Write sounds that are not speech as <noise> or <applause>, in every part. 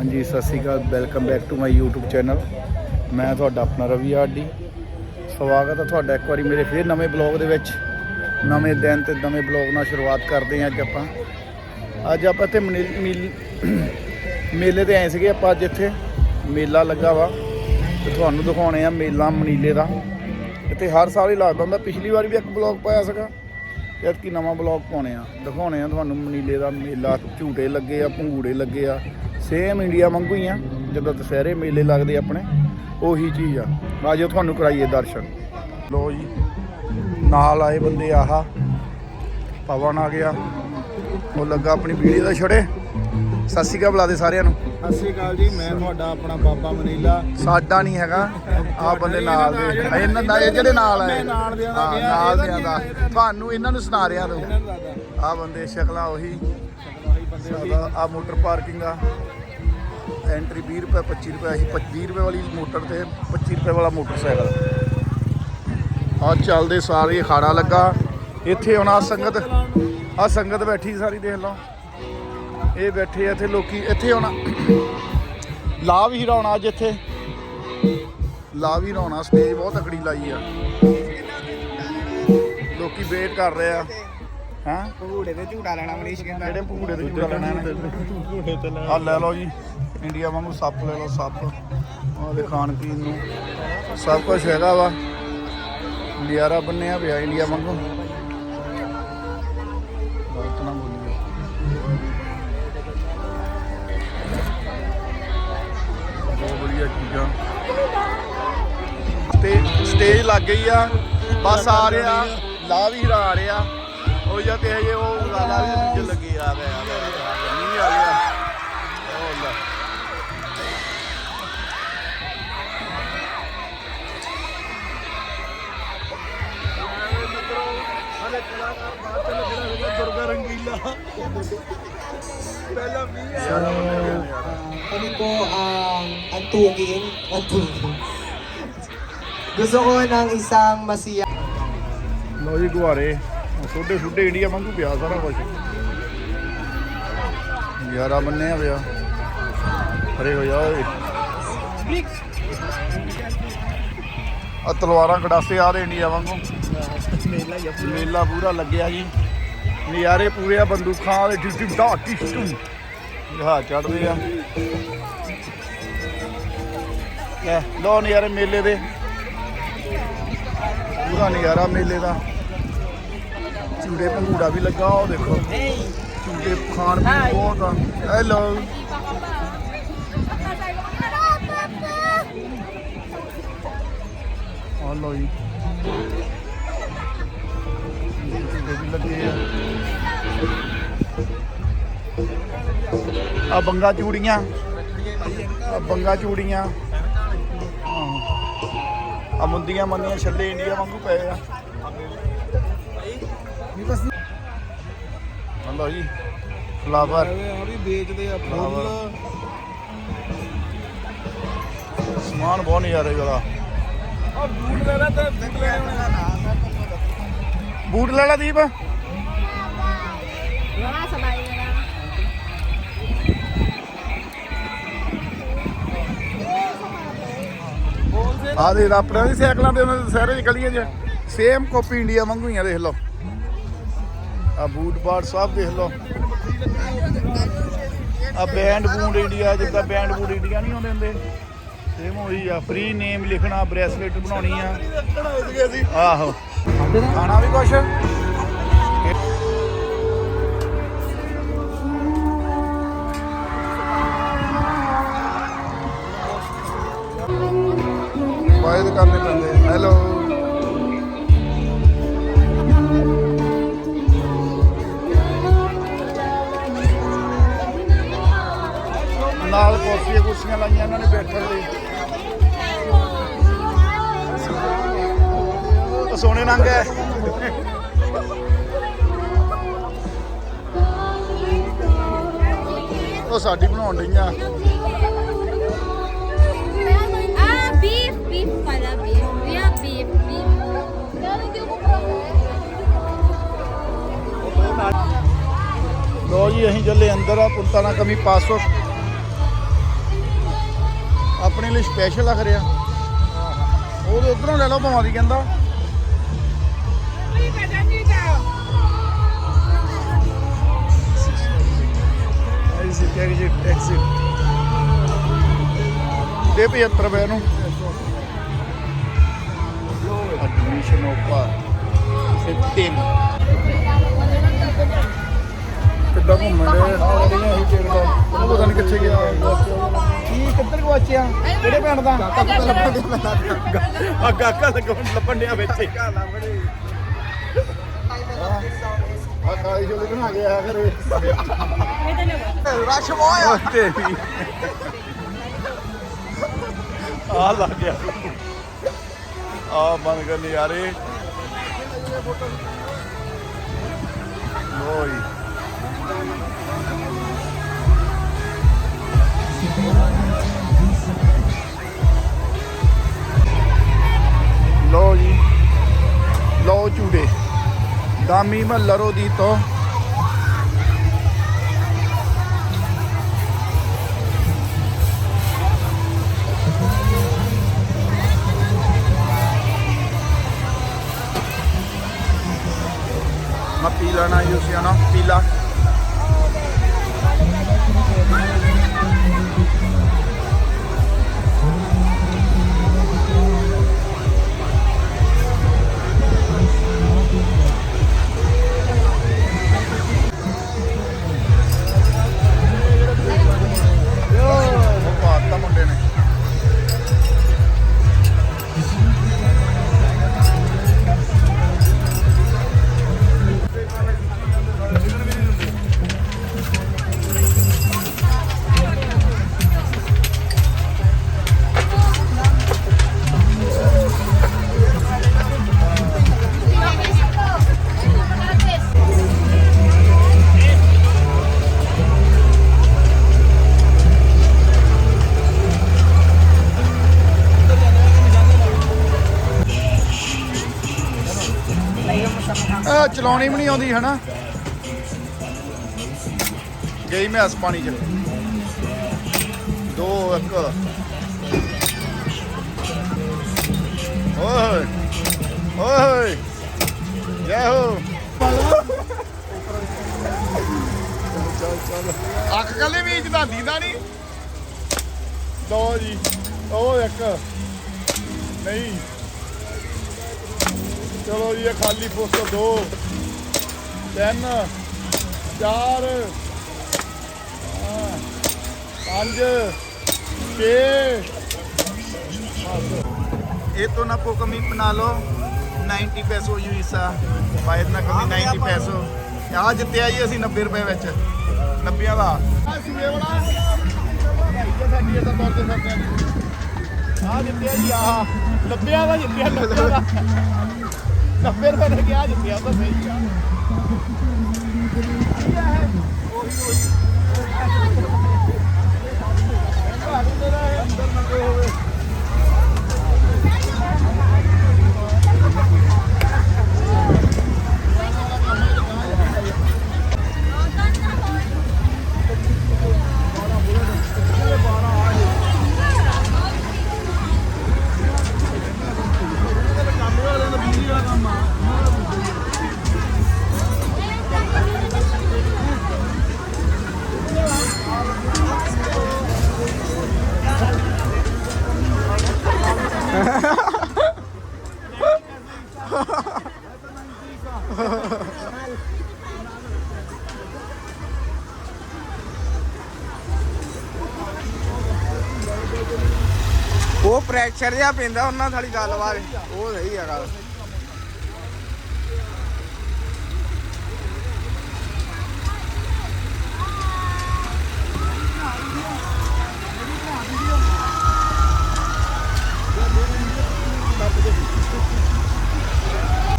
ਹਾਂਜੀ, Sat Sri Akal welcome back to my YouTube channel ਮੈਂ ਤੁਹਾਡਾ ਆਪਣਾ ਰਵੀ ਆਰਡੀ। ਸਵਾਗਤ ਹੈ ਤੁਹਾਡਾ ਇੱਕ ਵਾਰੀ ਮੇਰੇ ਫੇਰ ਨਵੇਂ ਬਲੌਗ ਦੇ ਵਿੱਚ। ਨਵੇਂ ਦਿਨ ਤੇ ਨਵੇਂ ਬਲੌਗ ਨਾਲ ਸ਼ੁਰੂਆਤ ਕਰਦੇ ਹਾਂ ਅੱਜ ਆਪਾਂ। ਅੱਜ ਆਪਾਂ ਇੱਥੇ ਮਨੀ- ਮੀਲ- ਮੇਲੇ ਤੇ ਆਏ ਸੀਗੇ ਆਪਾਂ ਅੱਜ ਇੱਥੇ। ਮੇਲਾ ਲੱਗਾ ਵਾ ਤੇ ਤੁਹਾਨੂੰ ਦਿਖਾਉਣੇ ਆ ਮੇਲਾ ਮਨੀਲੇ ਦਾ। ਇੱਥੇ ਹਰ ਸਾਲ ਹੀ ਲੱਗਦਾ ਹੁੰਦਾ, ਪਿਛਲੀ ਵਾਰ ਵੀ ਇੱਕ ਬਲੌਗ ਪਾਇਆ ਸੀਗਾ। ਜਦ ਕੀ ਨਵਾਂ ਬਲੌਗ ਪਾਉਣੇ ਆ, ਦਿਖਾਉਣੇ ਆ ਤੁਹਾਨੂੰ ਮਨੀਲੇ ਦਾ ਮੇਲਾ, ਝੂਟੇ ਲੱਗੇ ਆ, ਭੰਗੂੜੇ ਲੱਗੇ ਆ। ਸੇਮ ਇੰਡੀਆ ਵਾਂਗੂ ਹੀ ਆ, ਜਦੋਂ ਦੁਸਹਿਰੇ ਮੇਲੇ ਲੱਗਦੇ ਆਪਣੇ, ਉਹੀ ਚੀਜ਼ ਆ। ਆਜੋ ਤੁਹਾਨੂੰ ਕਰਾਈਏ ਦਰਸ਼ਨ। ਲੋ ਜੀ, ਨਾਲ ਆਏ ਬੰਦੇ ਆਹਾ, ਪਵਨ ਆ ਗਿਆ। ਉਹ ਲੱਗਾ ਆਪਣੀ ਵੀਡੀਓ ਦਾ ਛੜੇ। ਸਤਿ ਸ਼੍ਰੀ ਅਕਾਲ ਬੁਲਾ ਦੇ ਸਾਰਿਆਂ ਨੂੰ। ਸਤਿ ਸ਼੍ਰੀ ਅਕਾਲ ਜੀ ਮੈਂ ਤੁਹਾਡਾ ਆਪਣਾ ਬਾਬਾ ਮਨੀਲਾ। ਸਾਡਾ ਨਹੀਂ ਹੈਗਾ ਆਹ ਬੰਦੇ ਨਾਲ ਦੇ। ਇਹਨਾਂ ਦਾ ਇਹ ਜਿਹੜੇ ਨਾਲ ਆਏ ਮੈਂ ਨਾਲ ਦਿਆਂ ਦਾ ਹਾਂ, ਗਿਆ, ਨਾਲ ਦਿਆਂ ਦਾ? ਤੁਹਾਨੂੰ ਇਹਨਾਂ ਨੂੰ ਸੁਣਾ ਰਿਹਾ ਤੂੰ। ਆਹ ਬੰਦੇ ਸ਼ਕਲਾਂ ਉਹੀ। ਆ ਮੋਟਰ ਪਾਰਕਿੰਗ ਆ। ਐਂਟਰੀ 20 ਰੁਪਏ 25 ਰੁਪਏ ਅਸੀਂ 20 ਰੁਪਏ ਵਾਲੀ ਮੋਟਰ ਤੇ 25 ਰੁਪਏ ਵਾਲਾ ਮੋਟਰਸਾਈਕਲ। ਆ ਚੱਲਦੇ ਸਾਰੇ ਅਖਾੜਾ ਲੱਗਾ। ਇੱਥੇ ਹੁਣ ਆ ਸੰਗਤ ਆ ਸੰਗਤ ਬੈਠੀ ਸਾਰੀ ਦੇਖ ਲਓ। ਇਹ ਬੈਠੇ ਆ ਇੱਥੇ ਲੋਕੀ ਇੱਥੇ ਹੁਣ ਲਾਭ ਹੀ ਰੌਣਾ ਅੱਜ ਇੱਥੇ। ਲਾਭ ਹੀ ਰੌਣਾ ਸਟੇਜ ਬਹੁਤ ਤਕੜੀ ਲਾਈ ਆ। ਲੋਕੀ ਵੇਟ ਕਰ ਰਹੇ ਆ। ਹਾਂ? ਭੰਗੂੜੇ ਤੇ ਝੂਟਾ ਲੈਣਾ ਮਨੀਸ਼ ਕਹਿੰਦਾ। ਜਿਹੜੇ ਭੂੜੇ ਦੇ ਝੂਟਾ ਲੈਣਾ ਇਹਨੇ? ਆ ਲੈ ਲਓ ਜੀ ਇੰਡੀਆ ਵਾਂਗੂ ਸੱਪ ਲੈ ਲਓ ਸੱਪ। ਆਹ ਦੇ ਖਾਣ ਪੀਣ ਨੂੰ। ਸਭ ਕੁਝ ਹੈਗਾ ਵਾ। ਲਿਆਰਾ ਬੰਨਿਆ ਪਿਆ ਇੰਡੀਆ ਵਾਂਗੂ। ਗਲਤ ਨਾ ਵਧੀਆ ਚੀਜ਼ਾਂ। ਤੇ ਸਟੇਜ ਲੱਗ ਗਈ ਆ। ਬਸ ਆ ਰਿਹਾ ਲਾ ਵੀ ਰਾ ਰਿਹਾ। ਉਹ ਜਾਂ ਤੇ ਹਜੇ ਉਹ ਗਾਲਾ ਵੀ ਦੂਜੇ ਲੱਗੇ ਆ ਗਿਆ ਆ ਗਿਆ ਨਹੀਂ ਆ ਗਿਆ। ਉਹ ਲੈ ਦੁਰਗਾ ਰੰਗੀਲਾ। ਪਹਿਲਾਂ ਵੀ po ang antugin. Antugin. Gusto ko ng isang masiya. ਲੋ ਜੀ ਗੁਹਾਰੇ ਛੋਟੇ ਛੋਟੇ ਇੰਡੀਆ ਵਾਂਗੂ ਪਿਆ ਸਾਰਾ ਕੁਝ ਯਾਰਾ ਬੰਨਿਆ ਪਿਆ ਅਰੇ ਹੋ ਜਾ ਓਏ ਆ ਤਲਵਾਰਾਂ ਕੜਾਸੇ ਆ ਰਹੇ ਇੰਡੀਆ ਵਾਂਗੂ ਮੇਲਾ ਪੂਰਾ ਲੱਗਿਆ ਜੀ ਨਜ਼ਾਰੇ ਪੂਰੇ ਆ ਬੰਦੂਕਾਂ ਦੇ ਡਿਊਟੀ ਡਾ ਟਿਸ਼ਟੂ ਜਹਾ ਚੜਦੇ ਆ। ਲੈ ਲੋ ਨਜ਼ਾਰੇ ਮੇਲੇ ਦੇ। ਪੂਰਾ ਨਜ਼ਾਰਾ ਮੇਲੇ ਦਾ। ਝੂੜੇ ਭੰਗੂੜਾ ਵੀ ਲੱਗਾ ਉਹ ਦੇਖੋ। ਝੂਟੇ ਖਾਣ ਪੀਣ ਬਹੁਤ ਆ। ਹੈਲੋ ਆ ਲੋ ਜੀ। ਲੱਗੇ ਆ। ਆ ਬੰਗਾ ਚੂੜੀਆਂ। ਆ ਬੰਗਾ ਚੂੜੀਆਂ। ਆ ਮੁੰਦੀਆਂ ਮੰਦੀਆਂ ਛੱਲੇ ਇੰਡੀਆ ਵਾਂਗੂ ਪਏ ਆ। ਹਲੋ ਜੀ ਫਲਾਵਰ ਆ ਵੀ ਵੇਚਦੇ ਆ ਫੁੱਲ। ਸਮਾਨ ਬਹੁਤ ਨਜ਼ਾਰੇ ਵਾਲਾ। ਆ ਬੂਟ ਲੈ ਲੈ ਤੇ ਦੇਖ ਲੈ ਬੂਟ ਲੈ ਲਾ ਦੀਪ। ਆ ਦੇ ਆਪਣੇ ਵੀ ਸਾਈਕਲਾਂ ਤੇ ਉਹਨਾਂ ਦੇ ਸਾਰੇ ਗਲੀਆਂ 'ਚ ਸੇਮ ਕਾਪੀ ਇੰਡੀਆ ਵਾਂਗੂ ਹੀ ਆ ਦੇਖ ਲਓ। ਆ ਬੂਟ ਬਾਟ ਸਭ ਦੇਖ ਲਓ। ਆ ਬੈਂਡ ਬੂਟ ਇੰਡੀਆ ਜਿੱਦਾਂ ਬੈਂਡ ਬੂਟ ਇੰਡੀਆ ਨਹੀਂ ਆਉਂਦੇ ਹੁੰਦੇ। ਸੇਮ ਉਹੀ ਆ ਫ੍ਰੀ ਨੇਮ ਲਿਖਣਾ ਬ੍ਰੈਸਲੇਟ ਬਣਾਉਣੀ ਆ। ਆਹੋ। ਖਾਣਾ ਵੀ ਕੁਛ? ਵਾਇਦ ਕਰਨੇ ਪੈਂਦੇ ਹੈਲੋ ਨਾਲ ਕੁਰਸੀਆਂ ਕੁਰਸੀਆਂ ਲਾਈਆਂ ਇਹਨਾਂ ਨੇ ਬੈਠਣ ਲਈ। ਉਹ ਸੋਹਣੇ ਨੰਗ ਹੈ। ਉਹ ਸਾਡੀ ਬਣਾਉਣ ਡਈਆਂ। ਲੋ ਜੀ, ਅਸੀਂ ਚੱਲੇ ਅੰਦਰ ਆ ਪੁੰਤਾ ਕਮੀ ਪਾਸੋ ਆਪਣੇ ਲਈ ਸਪੈਸ਼ਲ ਆ ਖਰਿਆ ਉਹ ਉਧਰੋਂ ਲੈ ਲਓ ਭਾਵਾਂ ਦੀ, ਕਹਿੰਦਾ। ਐਗਜ਼ਿਟ ਐਗਜ਼ਿਟ ਐਗਜ਼ਿਟ ਦੇ 75 ਰੁਪਏ ਨੂੰ। ਐਡਮਿਸ਼ਨ ਓਪਰ 15 ਕਿੱਦਾਂ ਘੁੰਮਣ ਦੇ ਨਾਲ ਰਹੀਆਂ ਇਹ ਚੇੜ ਦਾ ਉਹ ਪਤਾ ਨਹੀਂ ਕਿੱਥੇ ਗਿਆ। ਕੀ ਕਿੱਧਰ ਗਵਾਚਿਆ ਕਿਹੜੇ ਪਿੰਡ ਦਾ? ਆ ਕਾਕਾ ਲੱਗਣ ਲੱਭਣ ਡਿਆ ਵਿੱਚ ਆ ਕਾਈ ਜੋ ਬਣਾ ਗਿਆ ਫਿਰ। ਰਸ਼ ਮੋਇਆ ਤੇਰੀ ਆ ਲੱਗ ਗਿਆ। ਆ ਬੰਦ ਕਰ ਨਜ਼ਾਰੇ ਲੋਈ। ਲੋ ਜੀ ਲੋ ਝੂੜੇ ਦਾਮੀ ਮਹੱਲਰੋ ਦੀ ਤੋਂ Ma pila na yun siya, no? Pila. ਇਹ ਚਲਾਉਣੀ ਵੀ ਨਹੀਂ ਆਉਂਦੀ, ਹਨਾ? ਗਈ ਮੈਂ ਇਸ ਪਾਣੀ ਚ। ਦੋ, ਇੱਕ। ਓਏ ਓਏ, ਜੈ ਹੋ। ਅੱਖ ਕੱਲੇ ਵੀ ਇਜਦਾ ਦੀਦਾ ਨਹੀਂ? ਦੋ ਜੀ ਉਹ ਇੱਕ। ਨਹੀਂ। ਚਲੋ ਜੀ ਇਹ ਖਾਲੀ ਪੋਸਟ ਦੋ। ਤਿੰਨ ਚਾਰ ਪੰਜ ਛੇ। ਇਹ ਤੋਂ ਨਾ ਕੋ ਕਮੀ ਬਣਾ ਲਓ। 90 ਪੈਸੋ ਯੂਸਾ ਬਾਇਦ ਨਾ ਕਮੀ 90 ਪੈਸੋ। ਆ ਜਿੱਤਿਆ ਜੀ ਅਸੀਂ 90 ਰੁਪਏ ਵਿੱਚ। 90 ਦਾ। ਆ ਸੂਏ ਵਾਲਾ ਸਾਡੀ ਇਹ ਤਾਂ ਤੌਰ ਤੇ ਸਕਦੇ ਆ ਜਿੱਤਿਆ ਜੀ ਆ 90 ਦਾ ਜਿੱਤਿਆ 90 ਦਾ। 90 ਰੁਪਏ ਦੇ ਗਿਆ ਜਿੱਤਿਆ ਤਾਂ ਸਹੀ ਆ। ਉਹ ਪ੍ਰੈਸ਼ਰ ਜਿਹਾ ਪੈਂਦਾ ਉਹਨਾਂ ਸਾਡੀ ਗੱਲਬਾਤ ਉਹ ਸਹੀ ਆ ਗੱਲ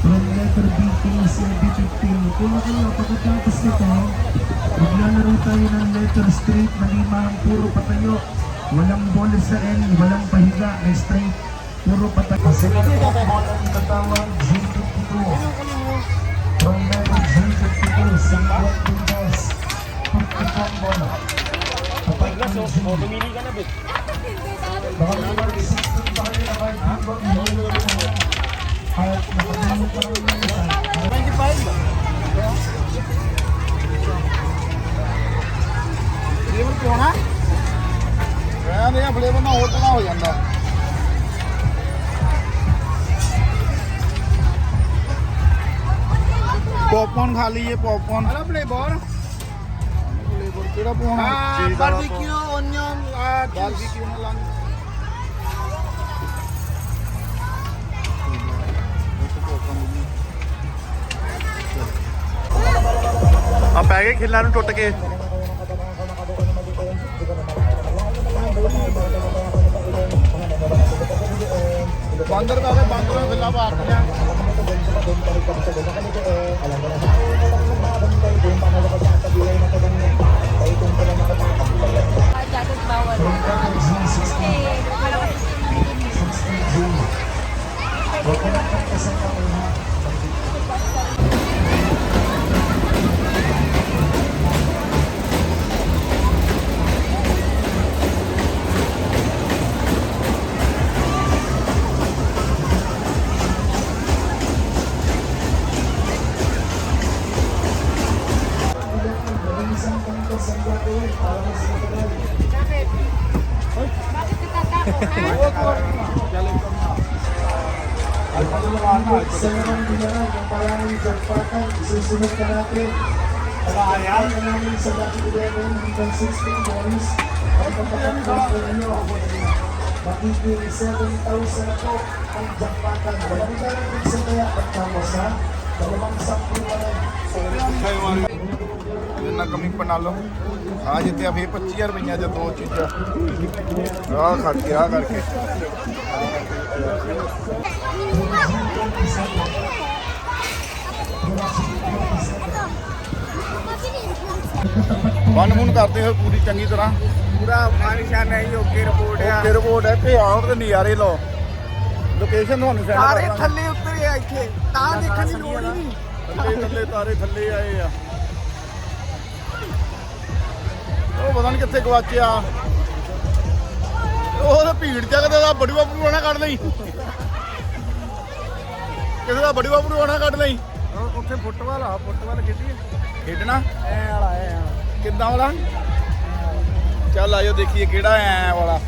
From letter B to CB15, kung ano pagkatapos nito, maglalaro tayo ng letter straight na lima ang puro patayo. Walang ball sa end, walang pahiga, na straight, puro patak. Kasunod po ball ang katawag, G52. From number G52, Sanggol Pintas, 54 ball. Kapag na, so, tumili ka na, bet. Baka number 16 pa kayo na kahit ibang ball. Kahit nakakamu pa rin na isa. 25 ba? Hindi mo po ha? Flavour ਹੋਰ ਤਰ੍ਹਾਂ ਹੋ ਜਾਂਦਾ। Popcorn ਖਾ ਲਈਏ popcorn ਹਲਾ flavour flavour ਕਿਹੜਾ ਪਾਉਣਾ? Barbecue onion barbecue ਨਾਲ। ਲੰਗ ਆ ਪੈ ਗਏ ਖਿੱਲਾਂ ਨੂੰ ਟੁੱਟ ਕੇ। Bandar ka ako, bandar ang dalawa. Jacket bawal. Kasi, wala kasi. Wala kasi. Bakit? Bakit natatakot ha? Sa naman ginawa ng parang pagpakan, susunod ka natin. Pagkakaan ka namin sa dati 11 hanggang 16 points. Ang pagkakataon ko ninyo ako na magiging 7,000 po ang jackpotan. Walang talagang sa kaya pagkamos ha. Dalawang sampu pa rin. Yun na kaming panalo. ਆ ਜਿੱਤੇ ਫੇ 25000 ਰੁਪਈਆ ਦੇ ਦੋ ਚੀਜ਼ਾਂ। ਆਹ ਖੜ ਕੇ ਆ ਕਰਕੇ। ਬੰਨ ਮੁੰਨ ਕਰਦੇ ਹੋ ਪੂਰੀ ਚੰਗੀ ਤਰ੍ਹਾਂ? ਪੂਰਾ ਅਫਗਾਨਿਸਤਾਨ ਹੈ ਓਕੇ ਰਿਪੋਰਟ ਆ। ਓਕੇ ਰਿਪੋਰਟ ਹੈ ਤੇ ਆਉਣ ਤੇ ਨਜ਼ਾਰੇ ਲਓ। ਲੋਕੇਸ਼ਨ ਤੁਹਾਨੂੰ ਸੈਂਡ ਸਾਰੇ ਕਰ ਥੱਲੇ ਉਤਰੇ ਆ ਇੱਥੇ ਤਾਂ ਦੇਖਣ ਦੀ ਲੋੜ ਹੀ ਨਹੀਂ। ਥੱਲੇ ਥੱਲੇ ਤਾਰੇ ਥੱਲੇ ਆਏ ਆ। ਉਹ ਪਤਾ ਨਹੀਂ ਕਿੱਥੇ ਗਵਾਚਿਆ। ਉਹ ਤਾਂ ਭੀੜ ਚ ਕਿਤੇ ਦਾ ਬੜੀ ਬਾਪੂ ਆਣਾ ਕੱਢ ਲਈ। ਕਿਸੇ ਦਾ ਬੜੀ ਬਾਪੂ ਆਣਾ ਕੱਢ ਲਈ। ਉੱਥੇ ਫੁੱਟਬਾਲ ਆ ਫੁੱਟਬਾਲ ਖੇਡੀ ਖੇਡਣਾ? ਐ ਵਾਲਾ ਐ ਵਾਲਾ। ਕਿੱਦਾਂ ਵਾਲਾ? ਚੱਲ ਆਜੋ ਦੇਖੀਏ ਕਿਹੜਾ ਐ ਵਾਲਾ।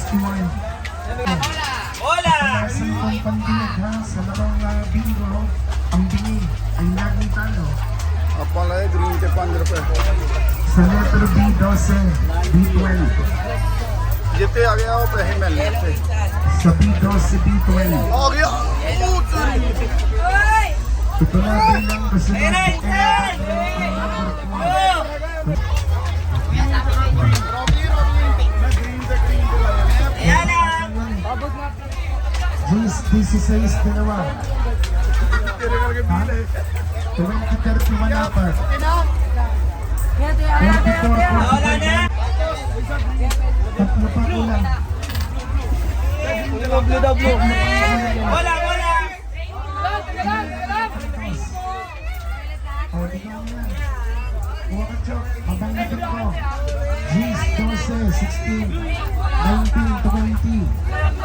Number 61. Hola! Sa pang pandinig ha, sa larong uh, bingo, ang bingi ay laging talo. ਆਪਾਂ ਲਾਏ ਗ੍ਰੀਨ ਤੇ 5 ਰੁਪਏ Sa letter B, 12, B12. ਜਿੱਤੇ ਆ ਗਿਆ ਉਹ ਪੈਸੇ ਮਿਲਨੇ ਇੱਥੇ Sa B12, B12. ਆ ਗਿਆ ਉਹ ਤੇਰੀ Ito na bilang kasunod ko ang number 4. Luis 16 na naman. Ha? 20-30 manapat. 24-40. Tatlo pa ulang. WW. Wala, wala. O, ikaw na. Wakachok, mabangit ko. Gis, 12, 16, 19, 20.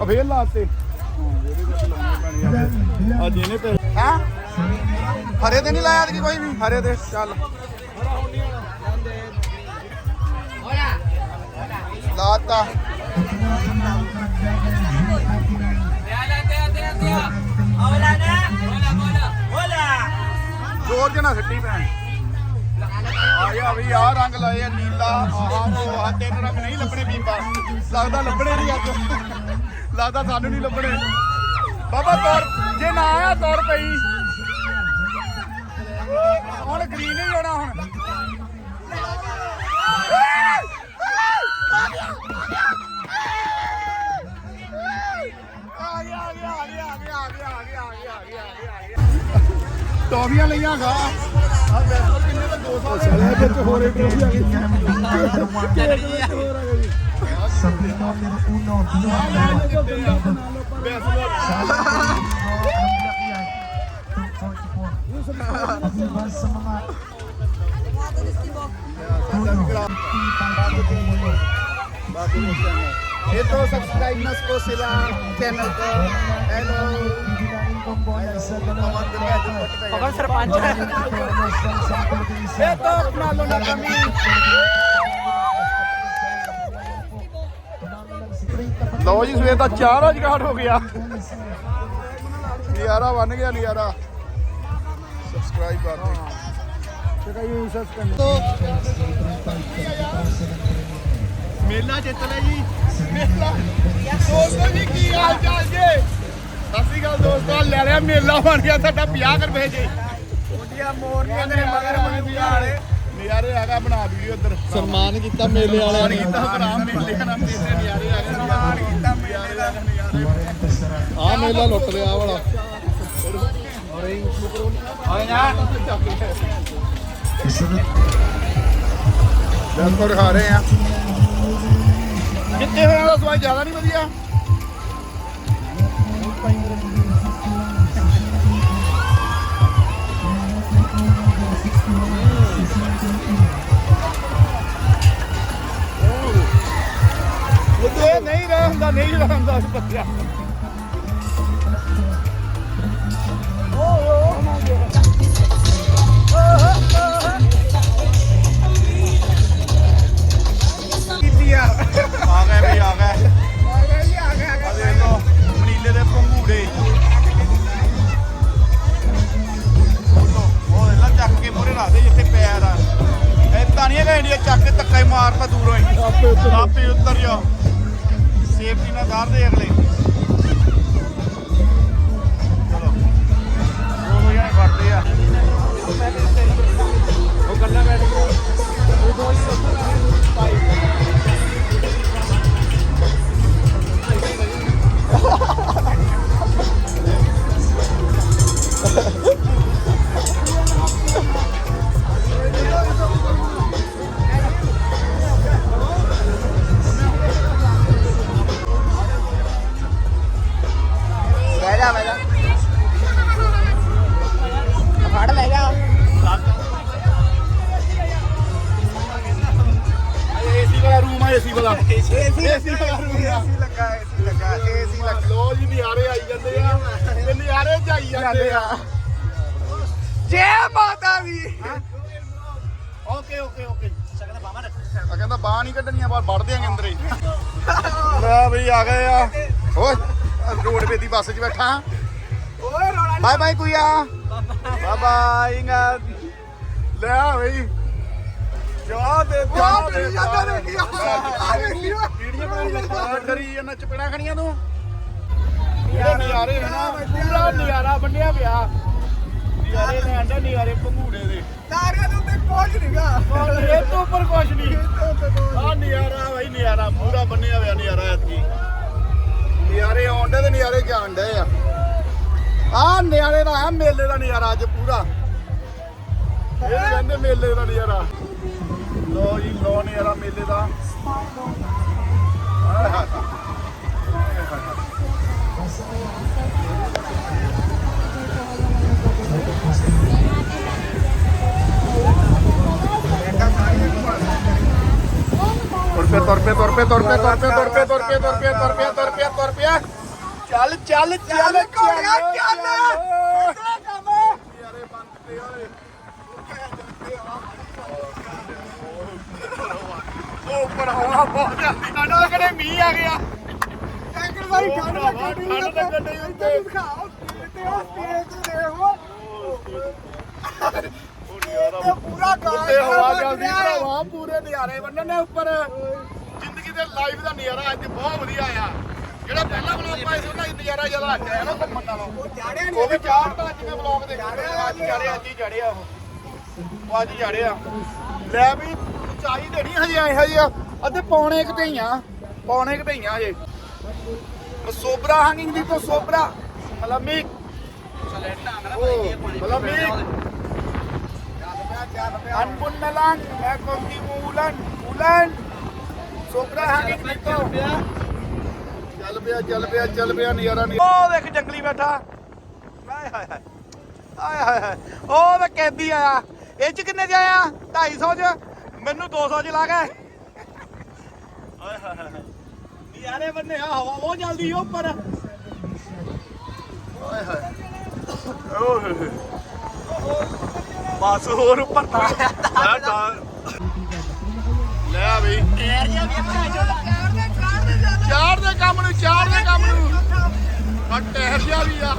ਆ ਫੇਰ ਲਾਤੇ ਅੱਜ ਇਹਨੇ ਤੇ ਹੈ? ਹਰੇ ਤੇ ਨਹੀਂ ਲਾਇਆ ਕਿ ਕੋਈ ਵੀ? ਹਰੇ ਤੇ ਚੱਲ। ਲਾਤਾ। ਜ਼ੋਰ ਜਨਾ ਸੱਟੀ ਭੈਣ। ਆ ਗਿਆ ਵੀ ਆ ਰੰਗ ਲਾਏ ਆ ਨੀਲਾ ਆਹ ਉਹ ਆਹ ਤਿੰਨ ਰੰਗ ਨਹੀਂ ਲੱਭਣੇ ਬੀਬਾ। ਲੱਗਦਾ ਲੱਭਣੇ ਨਹੀਂ ਅੱਜ। ਲੱਗਦਾ ਸਾਨੂੰ ਨਹੀਂ ਲੱਭਣੇ। ਬਾਬਾ ਤੌਰ ਜੇ ਨਾ ਆਇਆ ਤੌਰ ਪਈ। ਹੁਣ ਗ੍ਰੀਨ ਹੀ ਹੋਣਾ ਹੁਣ। ਟੌਫੀਆਂ ਲਈਆਂ ਗਾ ਆ ਬੈਸਲ ਕਿੰਨੇ ਦਾ 200 ਵਿੱਚ ਹੋਰੇ ਟੌਫੀਆਂ ਲਈਆਂ sa pin number 1, kinuha na sa Paglibas sa mga ito, subscribe na po sila channel ko. Hello! Pagkansarapan dyan! Ito, panalo na kami! ਲਓ ਜੀ ਸਵੇਰ ਦਾ 4 ਵਜੇ ਘਾਟ ਹੋ ਗਿਆ। ਨਿਆਰਾ ਬਣ ਗਿਆ ਨਿਆਰਾ ਸਬਸਕ੍ਰਾਈਬ ਕਰ ਦੇ। ਚੇਕਾ ਇਹ ਸਬਸਕ੍ਰਾਈਬ ਮੇਲਾ ਜਿੱਤ ਲਿਆ ਜੀ। ਮੇਲਾ। ਦੋਸਤੋ ਜੀ ਕੀ ਹਾਲ ਚਾਲ ਜੀ? ਸਤਿ ਸ਼੍ਰੀ ਅਕਾਲ ਦੋਸਤੋ ਲੈ ਲਿਆ ਮੇਲਾ ਬਣ ਗਿਆ ਸਾਡਾ 50 ਰੁਪਏ ਜੀ ਉਹਦੀਆਂ ਮੋਰਨੀਆਂ ਦੇ ਮਗਰ ਮੰਦੀ ਵਾਲੇ। ਨਜ਼ਾਰੇ ਸਨਮਾਨ ਕੀਤਾ ਮੇਲੇ ਵਾਲਿਆਂ ਨੇ। ਕੀਤਾ ਭਰਾ ਮੇਲੇ ਨਾਲ ਤੇਰੇ ਨਜ਼ਾਰੇ ਹੈਗੇ ਸਨਮਾਨ ਕੀਤਾ ਮੇਲੇ ਦਾ ਨਜ਼ਾਰੇ ਆ ਮੇਲਾ ਲੁੱਟ ਲਿਆ ਵਾਲਾ। ਔਰ ਇਹ ਆਏ ਯਾਰ ਦੰਦ ਪਰ ਆ। ਕਿੱਥੇ ਹੋਇਆ ਸਵਾਈ ਜ਼ਿਆਦਾ ਨਹੀਂ ਵਧੀਆ? ਇਹ ਨਹੀਂ ਰਹਿ ਹੁੰਦਾ ਨਹੀਂ ਰਹਿ ਹੁੰਦਾ ਉਸ ਬੱਚਾ ਓ ਹੋ ਦੀ ਓਕੇ ਓਕੇ ਓਕੇ ਆ ਕਹਿੰਦਾ ਬਾਹ ਨਹੀਂ ਕੱਢਣੀਆਂ ਬਾਹਰ ਵੜ ਦਿਆਂਗੇ ਅੰਦਰ ਹੀ। ਲੈ ਬਈ ਆ ਗਏ ਆ। ਓਏ ਰੋਡ ਦੀ ਬੱਸ 'ਚ ਬੈਠਾ। ਓਏ ਰੋਣਾ ਬਾਏ ਬਾਏ ਕੁਈਆ। ਬਾਏ ਬਾਏ ਇੰਗਾ। ਲੈ ਆ ਬਈ। ਜਾ ਦੇ ਜਾ ਦੇ ਜਾਂਦਾ ਨੇ ਕੀ ਕੀੜੀਆਂ ਬਣਾਈ ਜਾਂਦਾ ਡਰੀ ਜਾਂਦਾ ਚਪੇੜਾ ਖਣੀਆਂ ਤੂੰ। ਇਹ ਨਜ਼ਾਰੇ ਹੈ ਨਾ। ਪੂਰਾ ਨਜ਼ਾਰਾ ਬੰਨਿਆ ਪਿਆ। ਨਜ਼ਾਰੇ ਨੇ ਆਂਦਾ ਨਜ਼ਾਰੇ ਪੰਗੂੜੇ ਦੇ। ਤਾਰਿਆਂ ਦੇ ਉੱਤੇ ਪਹੁੰਚ ਨਹੀਂਗਾ ਇਹ ਤੋਂ ਉੱਪਰ ਕੁਛ ਨਹੀਂ ਆ ਨਜ਼ਾਰਾ ਬਾਈ ਨਜ਼ਾਰਾ ਪੂਰਾ ਬੰਨਿਆ ਹੋਇਆ ਨਜ਼ਾਰਾ ਐਤਕੀ ਨਜ਼ਾਰੇ ਆਉਂਦੇ ਤੇ ਨਜ਼ਾਰੇ ਜਾਣ ਡਏ ਆ। ਆ ਨਜ਼ਾਰੇ ਦਾ ਆ ਮੇਲੇ ਦਾ ਨਜ਼ਾਰਾ ਅੱਜ ਪੂਰਾ। ਇਹ ਕਹਿੰਦੇ ਮੇਲੇ ਦਾ ਨਜ਼ਾਰਾ ਲੋ ਜੀ ਲੋ ਨਜ਼ਾਰਾ ਮੇਲੇ ਦਾ। ਤੁਰ ਪੇ ਤੁਰ ਪੇ ਤੁਰ ਪੇ ਤੁਰ ਪੇ ਤੁਰ ਪੇ ਤੁਰ ਪੇ ਤੁਰ ਪੇ ਤੁਰ ਪੇ ਤੁਰ ਪੇ ਤੁਰ ਪੇ ਚੱਲ ਚੱਲ ਚੱਲ ਘੋੜਿਆ, ਚੱਲ। ਉੱਪਰ ਹਵਾ ਬਹੁਤ ਆ ਸਾਡਾ ਕਿਹੜੇ ਮੀਂਹ ਆ ਗਿਆ ਟੈਂਕਰ ਵਾਲੀ ਠੰਡ ਲੱਗਦੀ ਠੰਡ ਡਈ ਉੱਤੇ। ਦਿਖਾਓ ਤੇ ਉਹ ਸਟੇਜ ਤੇ ਦੇਖੋ ਉਹ ਪੂਰਾ ਗਾਣਾ ਉੱਤੇ ਹਵਾ ਚੱਲ ਚੱਲਦੀ ਰਿਹਾ ਹੈ। ਭਰਾਵਾ ਪੂਰੇ ਨਜ਼ਾਰੇ ਬੰਨਣੇ ਉੱਪਰ। ਜ਼ਿੰਦਗੀ ਦੇ ਲਾਈਫ ਦਾ ਨਜ਼ਾਰਾ ਅੱਜ ਬਹੁਤ ਵਧੀਆ ਆ। ਜਿਹੜਾ ਪਹਿਲਾ ਬਲੌਗ ਪਾਇਆ ਸੀ ਉਹਨਾਂ ਦਾ ਨਜ਼ਾਰਾ ਜ਼ਿਆਦਾ ਆ ਗਿਆ ਨਾ ਘੁੰਮਣ ਨਾਲੋਂ। ਉਹ ਵੀ ਚਾੜਦਾ ਅੱਜ ਮੈਂ ਬਲੌਗ ਦੇਖਿਆ ਅੱਜ ਚੜਿਆ ਅੱਜ ਹੀ ਚੜਿਆ ਉਹ। ਉਹ ਅੱਜ ਹੀ ਚੜਿਆ ਲੈ ਵੀ ਚਾਈ ਦੇਣੀ ਹਜੇ ਆਏ ਹਜੇ ਅੱਧੇ ਪੌਣੇ ਕੁ ਤੇ ਹੀ ਆ ਪੌਣੇ ਕੁ ਤੇ ਹੀ ਆ ਹਜੇ। ਸੋਬਰਾ ਹੰਗਿੰਗ ਦੀ ਤੋਂ ਸੋਬਰਾ ਮਲਮੀ ਮਲਮੀ Anbun na lang, eh konti ulan, ulan. Sobra hangin dito. ਚੱਲ ਪਿਆ ਚੱਲ ਪਿਆ ਚੱਲ ਪਿਆ ਨਜ਼ਾਰਾ ਨਹੀਂ ਉਹ ਦੇਖ ਜੰਗਲੀ ਬੈਠਾ ਹਾਏ ਹਾਏ ਹਾਏ ਹਾਏ ਹਾਏ ਹਾਏ ਉਹ ਵੇ ਕੈਦੀ ਆਇਆ ਇਹ ਚ ਕਿੰਨੇ ਚ ਆਇਆ 250 ਚ ਮੈਨੂੰ 200 ਚ ਲਾ ਗਏ ਹਾਏ ਹਾਏ ਹਾਏ ਨਜ਼ਾਰੇ ਬੰਨੇ ਆ ਹਵਾ ਬਹੁਤ ਜਲਦੀ ਉੱਪਰ ਹਾਏ ਹਾਏ ਓਏ ਬਸ ਹੋਰ ਉੱਪਰ ਤਾਂ। ਲੈ ਤਾਂ ਲੈ ਬਈ। ਚਾਰ ਦੇ ਕੰਮ ਨੂੰ, ਚਾਰ ਦੇ ਕੰਮ ਨੂੰ। ਆ ਟਹਿਰ ਜਿਹਾ ਵੀ ਆ।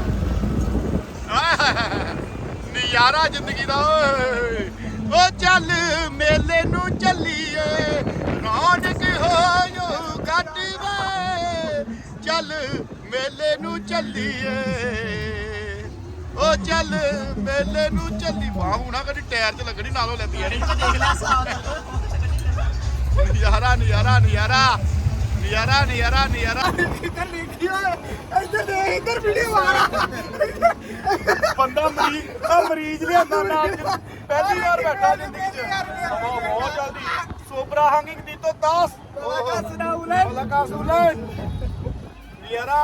ਨਜ਼ਾਰਾ ਜ਼ਿੰਦਗੀ ਦਾ, ਓਏ। ਓ ਚੱਲ ਮੇਲੇ ਨੂੰ ਚੱਲੀਏ। ਰੌਣਕ ਹੋਇਓ ਗੱਡ ਵੇ। ਚੱਲ ਮੇਲੇ ਨੂੰ ਚੱਲੀਏ। ਓ ਚੱਲ ਮੇਲੇ ਨੂੰ ਚੱਲੀ ਵਾਹ ਹੁਣਾ ਕਦੀ ਟਾਇਰ 'ਚ ਲੱਗਣੀ ਨਾਲੋਂ ਲੈਂਦੀ ਐ ਨਜ਼ਾਰਾ ਨਜ਼ਾਰਾ ਨਜ਼ਾਰਾ। ਨਜ਼ਾਰਾ ਨਜ਼ਾਰਾ ਨਜ਼ਾਰਾ। ਇੱਧਰ ਲਿਖੀ ਓਏ ਇੱਧਰ ਦੇ ਇੱਧਰ ਵੀਡੀਓ ਆ ਬੰਦਾ ਮਰੀਜ਼ ਆ ਮਰੀਜ਼ ਲਿਆਂਦਾ ਨਾਲ। ਪਹਿਲੀ ਵਾਰ ਬੈਠਾ ਜ਼ਿੰਦਗੀ 'ਚ ਹਵਾ ਬਹੁਤ ਜਲਦੀ। ਸੋਬਰਾ ਹੰਗਿੰਗ ਦੀ ਤੋਂ 10 ਮਲਕਾ ਸੁਨਾਉਲੇ ਮਲਕਾ ਸੁਨਾਉਲੇ ਨਜ਼ਾਰਾ।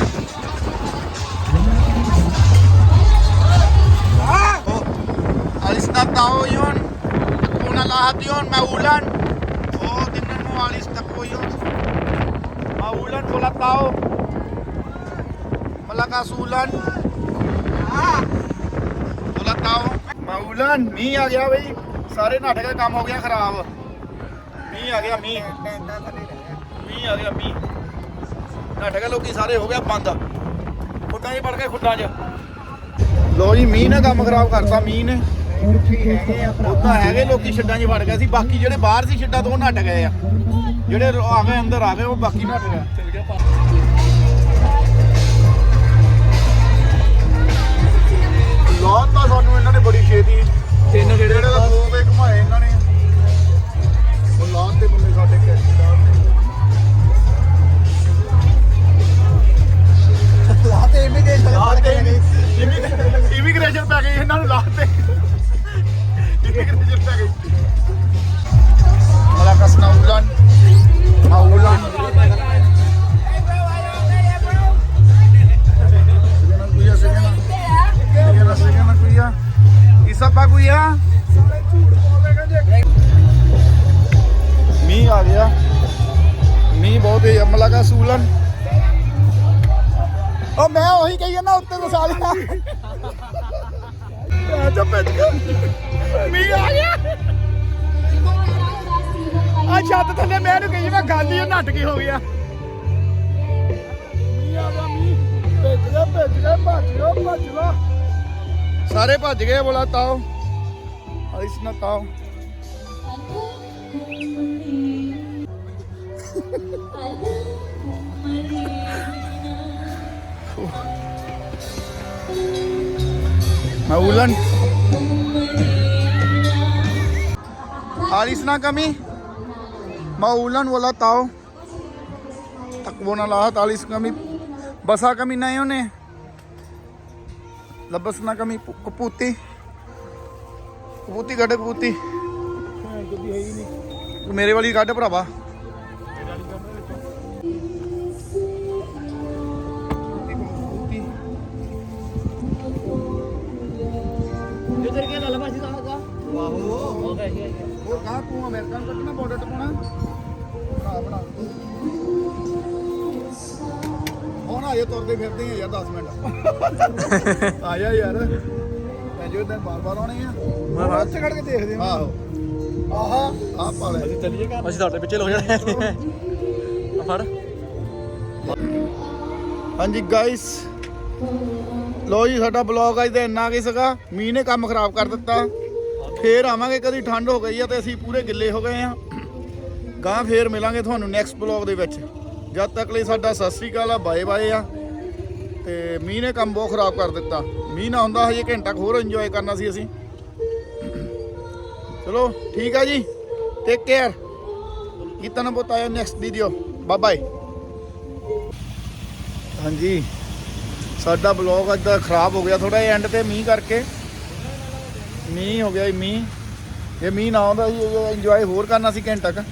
Takbo. Maulan. Oo, tingnan mo. Alis takbo yun. Maulan, wala tao. Malakas ulan. Wala tao. ਮੌਲਨ ਮੀਂਹ ਆ ਗਿਆ ਬਈ ਸਾਰੇ ਨਾਟਕ ਦਾ ਕੰਮ ਹੋ ਗਿਆ ਖਰਾਬ ਮੀਂਹ ਆ ਗਿਆ ਮੀਂਹ ਮੀਂਹ ਆ ਗਿਆ ਮੀਂਹ ਨਾਟਕ ਲੋਕੀ ਸਾਰੇ ਹੋ ਗਿਆ ਬੰਦ ਖੁੱਡਾਂ 'ਚ ਵੜ ਕੇ ਖੁੱਡਾਂ 'ਚ ਲੋ ਜੀ ਮੀਂਹ ਨੇ ਕੰਮ ਖਰਾਬ ਕਰਤਾ ਮੀਂਹ ਨੇ ਉਦਾਂ ਹੈਗੇ ਲੋਕੀ ਛੱਡਾਂ 'ਚ ਵੜ ਗਏ ਸੀ ਬਾਕੀ ਜਿਹੜੇ ਬਾਹਰ ਸੀ ਛੱਡਾਂ ਤੋਂ ਉਹ ਨੱਟ ਗਏ ਆ। ਜਿਹੜੇ ਆ ਗਏ ਅੰਦਰ ਆ ਗਏ ਉਹ ਬਾਕੀ ਨੱਟ ਗਏ। ਲਾਤ ਤਾਂ ਸਾਨੂੰ ਇਹਨਾਂ ਨੇ ਬੜੀ ਛੇਤੀ ਤਿੰਨ ਜਿਹੜੇ ਦਾ ਦੋ ਵੇ ਘੁਮਾਏ ਇਹਨਾਂ ਨੇ। ਉਹ ਲਾਤ ਤੇ ਬੰਦੇ ਸਾਡੇ ਕੈਂਸੀ ਲਾਤ ਤੇ ਇਮੀਗ੍ਰੇਸ਼ਨ ਇਮੀਗ੍ਰੇਸ਼ਨ ਪੈ ਗਈ ਇਹਨਾਂ ਨੂੰ ਲਾਤ Malakas na ulan. Maulan. Sige na kuya, sige na. Sige na, sige na kuya. Isa pa kuya. ਮੀਂਹ ਆ ਗਿਆ ਮੀਂਹ ਬਹੁਤ ਹੈ ਮਲਾਕਾਸ ਉਲਨ ਉਹ ਮੈਂ ਉਹੀ ਕਹੀ ਜਾਂਦਾ ਉੱਤੇ ਤੋਂ ਸਾਲਿਆ ਆ ਜਾ ਭੱਜ ਗਿਆ ਮੀਂਹ ਆ ਗਿਆ। ਆ ਛੱਤ ਥੱਲੇ ਮੈਂ ਨੂੰ ਕਹੀ ਮੈਂ ਗੱਲ ਹੀ ਉਹ ਨੱਟ ਕੇ ਹੋ ਗਿਆ। ਮੀਂਹ ਆ ਗਿਆ ਮੀਂਹ। ਭੱਜ ਗਿਆ ਭੱਜ ਗਿਆ ਭੱਜ ਗਿਆ ਭੱਜ ਗਿਆ। ਸਾਰੇ ਭੱਜ ਗਏ ਬੋਲਾ ਤਾਓ। ਅਲਿਸ ਨਾ ਤਾਓ। <laughs> <laughs> Maulan. Alis na kami. Maulan, wala tao. Takbo na lahat, alis kami. Basa kami na yun eh. Labas na kami, pu- kaputi. Kaputi, gada kaputi. ਮੇਰੇ ਵਾਲੀ ਕੱਢ ਭਰਾਵਾ ਹੋਰ ਕਾ ਤੂੰ ਅਮਰੀਕਾ ਨੂੰ ਕੱਟਣਾ ਬਾਰਡਰ ਤੇ ਪਾਉਣਾ ਬਣਾ ਬਣਾ। ਹੁਣ ਆਏ ਤੁਰਦੇ ਫਿਰਦੇ ਆ ਯਾਰ 10 ਮਿੰਟ। <laughs> ਆ ਜਾ ਯਾਰ ਜੋ ਦਿਨ ਬਾਰ ਬਾਰ ਆਉਣੇ ਆ। ਮੈਂ ਉੱਥੇ ਖੜ ਕੇ ਦੇਖਦੇ ਹਾਂ ਆਹੋ। ਆਹਾ ਆ ਪਾ ਲੈ ਚੱਲੀਏ ਘਰ। ਅਸੀਂ ਤੁਹਾਡੇ ਪਿੱਛੇ ਲੋ ਜਾਣੇ। ਆ ਫੜ। ਹਾਂਜੀ ਗਾਇਸ ਲੋ ਜੀ, ਸਾਡਾ ਬਲੌਗ ਅੱਜ ਦਾ ਇੰਨਾ ਕੀ ਸੀਗਾ। ਮੀਂਹ ਨੇ ਕੰਮ ਖਰਾਬ ਕਰ ਦਿੱਤਾ। ਫੇਰ ਆਵਾਂਗੇ, ਕਦੀ ਠੰਡ ਹੋ ਗਈ ਆ ਤੇ ਅਸੀਂ ਪੂਰੇ ਗਿੱਲੇ ਹੋ ਗਏ ਆ। ਗਾਂ ਫੇਰ ਮਿਲਾਂਗੇ ਤੁਹਾਨੂੰ ਨੈਕਸਟ ਬਲੌਗ ਦੇ ਵਿੱਚ। ਜਦ ਤੱਕ ਲਈ ਸਾਡਾ ਸਤਿ ਸ੍ਰੀ ਅਕਾਲ ਆ, ਬਾਏ ਬਾਏ ਆ। ਤੇ ਮੀਂਹ ਨੇ ਕੰਮ ਬਹੁਤ ਖਰਾਬ ਕਰ ਦਿੱਤਾ। ਮੀਂਹ ਨਾ ਹੁੰਦਾ, ਹਜੇ ਘੰਟਾ ਕੁ ਹੋਰ ਇੰਜੋਏ ਕਰਨਾ ਸੀ ਅਸੀਂ। ਚਲੋ, ਠੀਕ ਆ ਜੀ। ਟੇਕ ਕੇਅਰ ਇਤਨਾ ਬਤਾਇਆ ਨੈਕਸਟ ਵੀਡੀਓ ਬਾਏ ਬਾਏ ਹਾਂਜੀ। ਸਾਡਾ ਬਲੌਗ ਅੱਜ ਦਾ ਖਰਾਬ ਹੋ ਗਿਆ ਥੋੜਾ ਜਿਹਾ ਐਂਡ ਤੇ ਮੀਂਹ ਕਰਕੇ। ਮੀਂਹ ਹੋ ਗਿਆ ਜੀ, ਮੀਂਹ। ਜੇ ਮੀਂਹ ਨਾ ਆਉਂਦਾ ਸੀ ਇੰਜੋਏ ਹੋਰ ਕਰਨਾ ਸੀ ਘੰਟਾ ਕ।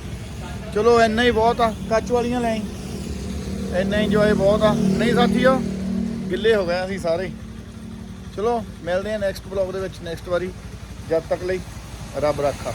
ਚਲੋ, ਇੰਨਾ ਹੀ ਬਹੁਤ ਆ, ਕੱਚ ਵਾਲੀਆਂ ਲੈ ਇੰਨਾ ਇੰਜੋਏ ਬਹੁਤ ਆ। ਨਹੀਂ ਸਾਥੀਓ, ਗਿੱਲੇ ਹੋ ਗਏ ਅਸੀਂ ਸਾਰੇ। ਚਲੋ, ਮਿਲਦੇ ਆ ਨੈਕਸਟ ਬਲੌਗ ਦੇ ਵਿੱਚ ਨੈਕਸਟ ਵਾਰੀ। ਜਦ ਤੱਕ ਲਈ, ਰੱਬ ਰੱਖਾ।